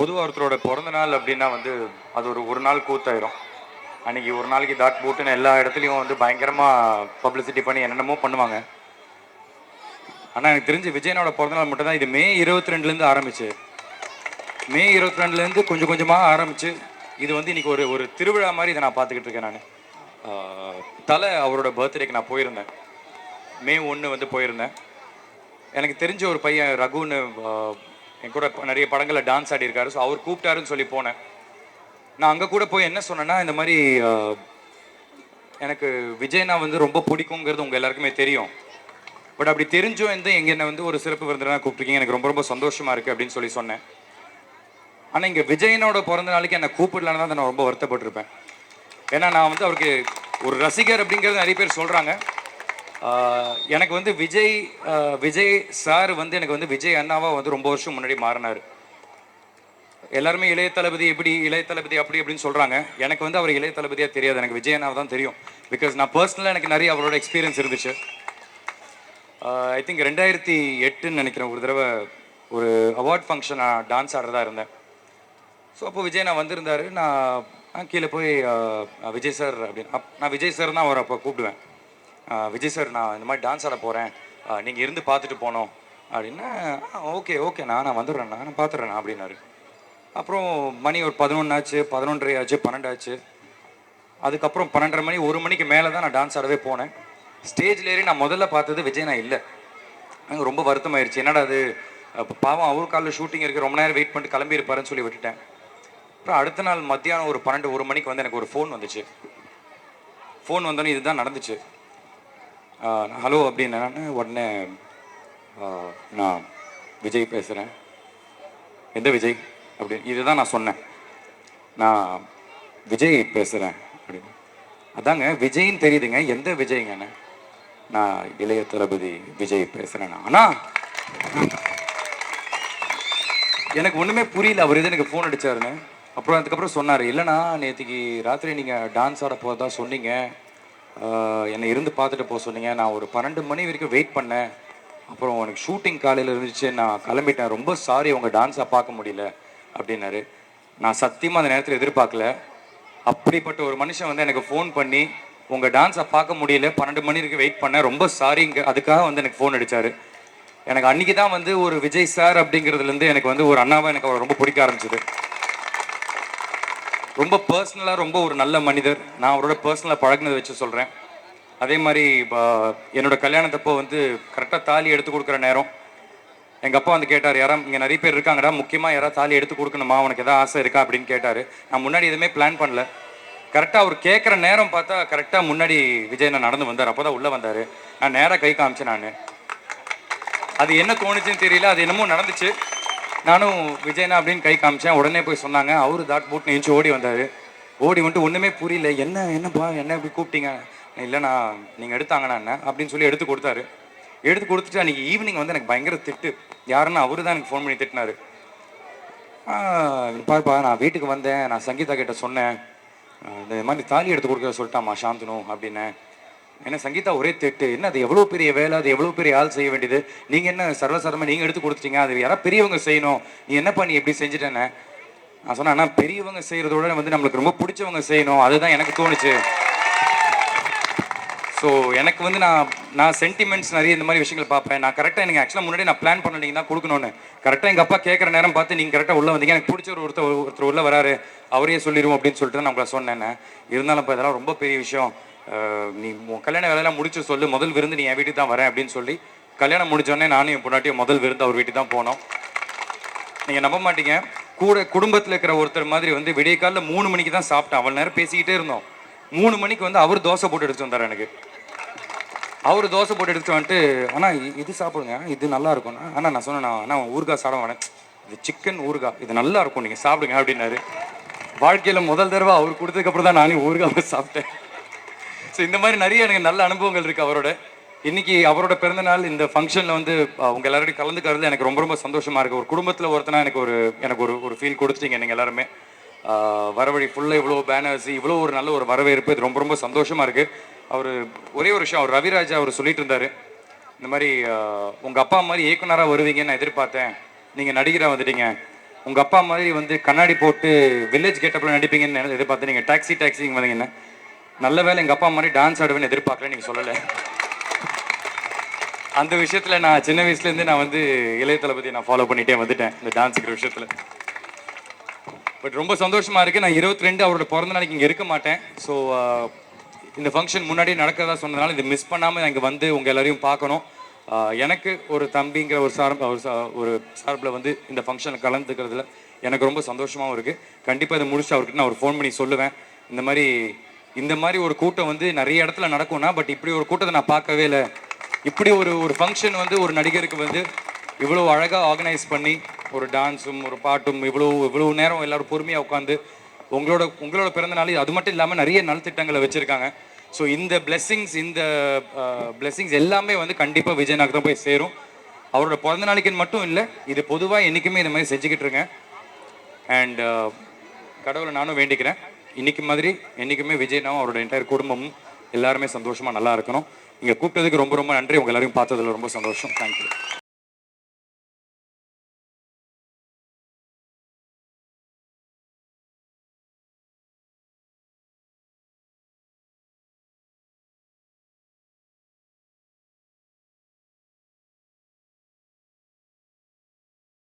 பொதுவாக ஒருத்தரோட பிறந்த நாள் அப்படின்னா வந்து அது ஒரு ஒரு நாள் கூத்தாயிரும். அன்றைக்கி ஒரு நாளைக்கு டாட் போட்டுன்னு எல்லா இடத்துலையும் வந்து பயங்கரமாக பப்ளிசிட்டி பண்ணி என்னென்னமோ பண்ணுவாங்க. ஆனால் எனக்கு தெரிஞ்சு விஜயனோட பிறந்தநாள் மட்டும்தான். இது மே இருபத்தி ரெண்டுலேருந்து ஆரம்பிச்சு. மே இருபத்தி ரெண்டுலேருந்து கொஞ்சம் கொஞ்சமாக ஆரம்பிச்சு. இது வந்து இன்றைக்கி ஒரு ஒரு திருவிழா மாதிரி இதை நான் பார்த்துக்கிட்டு இருக்கேன் நான். தலை அவரோட பர்த்டேக்கு நான் போயிருந்தேன். மே ஒன்று வந்து போயிருந்தேன். எனக்கு தெரிஞ்ச ஒரு பையன் ரகுன்னு என் கூட நிறைய படங்களில் டான்ஸ் ஆடிருக்காரு ஸோ அவர் கூப்பிட்டாருன்னு சொல்லி போனேன். நான் அங்கே கூட போய் என்ன சொன்னேன்னா இந்த மாதிரி எனக்கு விஜய்னா வந்து ரொம்ப பிடிக்குங்கிறது உங்கள் எல்லாருக்குமே தெரியும். பட் அப்படி தெரிஞ்சும் வந்து எங்கள் என்ன வந்து ஒரு சிறப்பு விருந்தினா கூப்பிட்ருக்கீங்க எனக்கு ரொம்ப ரொம்ப சந்தோஷமாக இருக்குது அப்படின்னு சொல்லி சொன்னேன். ஆனால் இங்கே விஜயனோட பிறந்த நாளைக்கு என்னை கூப்பிடலான்னு தான் நான் ரொம்ப வருத்தப்பட்டிருப்பேன். ஏன்னா நான் வந்து அவருக்கு ஒரு ரசிகர் அப்படிங்கிறது நிறைய பேர் சொல்கிறாங்க எனக்கு வந்து விஜய் விஜய் சார் வந்து எனக்கு வந்து விஜய் அண்ணாவாக வந்து ரொம்ப வருஷம் முன்னாடி மாறினார். எல்லாருமே இளைய தளபதி எப்படி இளைய தளபதி அப்படி அப்படின்னு சொல்கிறாங்க எனக்கு வந்து அவர் இளைய தளபதியாக தெரியாது. எனக்கு விஜய் அண்ணாவை தான் தெரியும். பிகாஸ் நான் பர்சனலாக எனக்கு நிறைய அவரோட எக்ஸ்பீரியன்ஸ் இருந்துச்சு. ஐ திங்க் ரெண்டாயிரத்தி எட்டுன்னு நினைக்கிறேன் ஒரு தடவை ஒரு அவார்ட் ஃபங்க்ஷன் நான் டான்ஸ் ஆடுறதா இருந்தேன். ஸோ அப்போ விஜய் நான் வந்திருந்தார். நான் கீழே போய் விஜய் சார் அப்படின்னு அப் நான் விஜய் சார் தான் அவரை அப்போ கூப்பிடுவேன். விஜய் சார் நான் இந்த மாதிரி டான்ஸ் ஆட போகிறேன் நீங்கள் இருந்து பார்த்துட்டு போனோம் அப்படின்னா ஓகே ஓகேண்ணா நான் வந்துடுறேண்ணா நான் பார்த்துட்றேண்ணா அப்படின்னாரு. அப்புறம் மணி ஒரு பதினொன்று ஆச்சு பதினொன்றரை ஆச்சு பன்னெண்டு ஆச்சு. அதுக்கப்புறம் பன்னெண்டரை மணி ஒரு மணிக்கு மேலே தான் நான் டான்ஸ் ஆடவே போனேன். ஸ்டேஜில் ஏறி நான் முதல்ல பார்த்தது விஜய் நான் இல்லை. எனக்கு ரொம்ப வருத்தமாயிருச்சு. என்னடா அது பாவம் அவர் காலில் ஷூட்டிங் இருக்குது ரொம்ப நேரம் வெயிட் பண்ணிட்டு கிளம்பி இருப்பாருன்னு சொல்லி விட்டுட்டேன். அப்புறம் அடுத்த நாள் மத்தியானம் ஒரு பன்னெண்டு ஒரு மணிக்கு வந்து எனக்கு ஒரு ஃபோன் வந்துச்சு. ஃபோன் வந்தோடனே இதுதான் நடந்துச்சு. ஹலோ அப்படின்னு நான் உடனே நான் விஜய் பேசுகிறேன் எந்த விஜய்? அப்படின்னு இதுதான் நான் சொன்னேன். நான் விஜய் பேசுகிறேன் அப்படின்னு. அதாங்க விஜய்ன்னு தெரியுதுங்க. எந்த விஜய்ங்கண்ணே நான் இளைய தளபதி விஜய் பேசுகிறேன் அண்ணா எனக்கு ஒன்றுமே புரியல. அவர் இது எனக்கு ஃபோன் அடித்தாருன்னு அப்புறம் அதுக்கப்புறம் சொன்னார் இல்லைண்ணா நேற்றுக்கு ராத்திரி நீங்கள் டான்ஸ் ஆட போகிறதா சொன்னீங்க. என்னை இருந்து பார்த்துட்டு போக சொன்னீங்க. நான் ஒரு பன்னெண்டு மணி வரைக்கும் வெயிட் பண்ணேன். அப்புறம் எனக்கு ஷூட்டிங் காலையில் இருந்துச்சு. நான் கிளம்பிட்டேன். ரொம்ப சாரி உங்கள் டான்ஸை பார்க்க முடியல அப்படின்னாரு. நான் சத்தியமாக அந்த நேரத்தில் எதிர்பார்க்கல. அப்படிப்பட்ட ஒரு மனுஷன் வந்து எனக்கு ஃபோன் பண்ணி உங்கள் டான்ஸை பார்க்க முடியல. பன்னெண்டு மணி வரைக்கும் வெயிட் பண்ணேன். ரொம்ப சாரிங்க அதுக்காக வந்து எனக்கு ஃபோன் அடித்தார் எனக்கு அன்னைக்கு தான் வந்து ஒரு விஜய் சார் அப்படிங்கிறதுலேருந்து எனக்கு வந்து ஒரு அண்ணாவை எனக்கு அவரை ரொம்ப பிடிக்க ஆரம்பிச்சிது. ரொம்ப பர்சனலாக ரொம்ப ஒரு நல்ல மனிதர். நான் அவரோட பர்சனலாக பழகுனதை வச்சு சொல்கிறேன் அதே மாதிரி என்னோட கல்யாணத்தப்போ வந்து கரெக்டாக தாலி எடுத்து கொடுக்குற நேரம். எங்கள் அப்பா வந்து கேட்டார் யாரா இங்கே நிறைய பேர் இருக்காங்கடா முக்கியமாக யாராவது தாலி எடுத்து கொடுக்கணுமா? உனக்கு எதாவது ஆசை இருக்கா? அப்படின்னு கேட்டார். நான் முன்னாடி எதுவுமே பிளான் பண்ணல. கரெக்டாக அவர் கேட்குற நேரம் பார்த்தா கரெக்டாக முன்னாடி விஜய் நான் நடந்து வந்தார். அப்போ தான் உள்ளே வந்தார். நான் நேராக கை காமிச்சேன் நான். அது என்ன தோணுச்சுன்னு தெரியல. அது என்னமோ நடந்துச்சு. நானும் விஜய்னா அப்படின்னு கை காமிச்சேன். உடனே போய் சொன்னாங்க அவரு தாட் போட்டு எழுந்து ஓடி வந்தார். ஓடி வந்துட்டு ஒன்றுமே புரியல. என்ன என்னப்பா என்ன இப்படி கூப்பிட்டீங்க? இல்லைண்ணா நீங்கள் எடுத்தாங்கண்ணா என்ன? அப்படின்னு சொல்லி எடுத்து கொடுத்தாரு. எடுத்து கொடுத்துட்டு அன்றைக்கி ஈவினிங் வந்து எனக்கு பயங்கர திட்டு. யாருன்னா அவரு தான் எனக்கு ஃபோன் பண்ணி திட்டினாரு. "ஆ, பாருப்பா நான் வீட்டுக்கு வந்தேன். நான் சங்கீதா கிட்ட சொன்னேன். இந்த மாதிரி தாலி எடுத்து கொடுக்க சொல்லிட்டாமா சாந்தனு அப்படின்னு. ஏன்னா சங்கீதா ஒரே திட்டு. என்ன அது எவ்வளோ பெரிய வேலை அது எவ்வளோ பெரிய ஆள் செய்ய வேண்டியது? நீங்கள் என்ன சர்வசாரமாக நீங்கள் எடுத்து கொடுத்துட்டீங்க? அது யாராவது பெரியவங்க செய்யணும். நீ என்ன பண்ணி எப்படி செஞ்சுட்டேன்னு? நான் சொன்னேன் ஆனால் பெரியவங்க செய்கிறதோட வந்து நம்மளுக்கு ரொம்ப பிடிச்சவங்க செய்யணும். அதுதான் எனக்கு தோணுச்சு. ஸோ எனக்கு வந்து நான் நான் சென்டிமெண்ட்ஸ் நிறைய இந்த மாதிரி விஷயங்கள் பார்ப்பேன். நான் கரெக்டாக எனக்கு ஆக்சுவலாக முன்னாடி நான் பிளான் பண்ணிங்க தான் கொடுக்கணும்னு கரெக்டாக எங்கள் அப்பா கேட்குற நேரம் பார்த்து நீங்கள் கரெக்டாக உள்ளே வந்தீங்க. எனக்கு பிடிச்ச ஒரு ஒருத்தர் ஒருத்தர் உள்ளே வராரு. அவரே சொல்லிடுவோம் அப்படின்னு சொல்லிட்டு நான் உங்களை சொன்னேன் இருந்தாலும் இப்போ இதெல்லாம் ரொம்ப பெரிய விஷயம். நீ உன் கல்யாண வேலையெல்லாம் முடிச்சு சொல்லு. முதல் விருந்து நீ என் வீட்டுக்கு தான் வரேன் அப்படின்னு சொல்லி கல்யாணம் முடிச்சோடனே நானும் என் பொண்டாட்டியும் முதல் விருந்து அவர் வீட்டுக்கு தான் போனோம். நீங்கள் நம்ப மாட்டீங்க. கூட குடும்பத்தில் இருக்கிற ஒருத்தர் மாதிரி வந்து விடிய காலைல மூணு மணிக்கு தான் சாப்பிட்டேன். அவ்வளோ நேரம் பேசிக்கிட்டே இருந்தோம். மூணு மணிக்கு வந்து அவர் தோசை போட்டு எடுத்து வந்தார் எனக்கு. அவர் தோசை போட்டு எடுத்து வந்துட்டு ஆனால் இது சாப்பிடுங்க. இது நல்லா இருக்கும். ஆனால் நான் சொன்னேன் நான் ஆனால் ஊறுகாய் சாப்பிட வேணேன் இது சிக்கன் ஊறுகாய். இது நல்லா இருக்கும். நீங்கள் சாப்பிடுங்க அப்படின்னாரு. வாழ்க்கையில் முதல் தடவை அவர் கொடுத்ததுக்கப்புறம் தான் நானே ஊறுகாய் சாப்பிட்டேன். ஸோ இந்த மாதிரி நிறைய எனக்கு நல்ல அனுபவங்கள் இருக்குது அவரோட. இன்னைக்கு அவரோட பிறந்த நாள் இந்த ஃபங்க்ஷனில் வந்து அவங்க எல்லாரோடையும் கலந்துக்கிறது எனக்கு ரொம்ப ரொம்ப சந்தோஷமா இருக்கு. ஒரு குடும்பத்தில் ஒருத்தனா எனக்கு ஒரு எனக்கு ஒரு ஒரு ஃபீல் கொடுத்துட்டீங்க நீங்கள் எல்லாருமே. வரவழி ஃபுல்லாக இவ்வளோ பேனர்ஸ் இவ்வளோ ஒரு நல்ல ஒரு வரவேற்பு. இது ரொம்ப ரொம்ப சந்தோஷமா இருக்கு. அவர் ஒரே ஒரு விஷயம் அவர் ரவிராஜா அவர் சொல்லிட்டு இருந்தாரு. இந்த மாதிரி உங்கள் அப்பா மாதிரி இயக்குனராக வருவீங்கன்னு நான் எதிர்பார்த்தேன். நீங்கள் நடிகராக வந்துட்டீங்க. உங்கள் அப்பா மாதிரி வந்து கண்ணாடி போட்டு வில்லேஜ் கெட்டப்பில் நடிப்பீங்கன்னு எதிர்பார்த்து நீங்கள் டாக்ஸி டாக்ஸிங்க வந்தீங்கன்னா. நல்ல வேளை எங்கள் அப்பா மாதிரி டான்ஸ் ஆடுவேன்னு எதிர்பார்க்கல நீங்கள் சொல்லலை. அந்த விஷயத்தில் நான் சின்ன வயசுலேருந்து நான் வந்து இளைய தளபதி நான் ஃபாலோ பண்ணிகிட்டே வந்துட்டேன் இந்த டான்ஸுக்கிற விஷயத்தில். பட் ரொம்ப சந்தோஷமாக இருக்குது நான் இருபத்தி ரெண்டு அவரோட பிறந்த நாளைக்கு இங்கே இருக்க மாட்டேன். ஸோ uh, இந்த ஃபங்க்ஷன் முன்னாடி நடக்கிறதா சொன்னதுனால இதை மிஸ் பண்ணாமல் நான் இங்கே வந்து உங்கள் எல்லாரையும் பார்க்கணும். Uh, எனக்கு ஒரு தம்பிங்கிற ஒரு சார்பு ஒரு ஒரு சார்பில் வந்து இந்த ஃபங்க்ஷனில் கலந்துக்கிறதுல எனக்கு ரொம்ப சந்தோஷமாகவும் இருக்குது கண்டிப்பாக இதை முடிச்சு அவர்கிட்ட நான் ஒரு ஃபோன் பண்ணி சொல்லுவேன். இந்த மாதிரி இந்த மாதிரி ஒரு கூட்டம் வந்து நிறைய இடத்துல நடக்கும்னா பட் இப்படி ஒரு கூட்டத்தை நான் பார்க்கவே இல்லை. இப்படி ஒரு ஒரு ஃபங்க்ஷன் வந்து ஒரு நடிகருக்கு வந்து இவ்வளோ அழகாக ஆர்கனைஸ் பண்ணி ஒரு டான்ஸும் ஒரு பாட்டும் இவ்வளோ இவ்வளோ நேரம் எல்லோரும் பொறுமையாக உட்காந்து உங்களோட உங்களோட பிறந்த நாள் அது மட்டும் இல்லாமல் நிறைய நலத்திட்டங்களை வச்சுருக்காங்க. ஸோ இந்த பிளெஸ்ஸிங்ஸ் இந்த பிளெஸ்ஸிங்ஸ் எல்லாமே வந்து கண்டிப்பாக விஜயநாக்கு தான் போய் சேரும். அவரோட பிறந்த நாளைக்குன்னு மட்டும் இல்லை இது பொதுவாக என்றைக்குமே இந்த மாதிரி செஞ்சுக்கிட்டு இருங்க அண்ட் கடவுளை நானும் வேண்டிக்கிறேன். இன்னைக்கு மாதிரி என்றைக்குமே விஜய்னாவும் அவரோட என்டையர் குடும்பமும் எல்லாருமே சந்தோஷமாக நல்லா இருக்கணும். இங்கே கூப்பிட்டதுக்கு ரொம்ப ரொம்ப நன்றி. உங்க எல்லாரையும் பார்த்ததில் ரொம்ப சந்தோஷம். தேங்க்யூ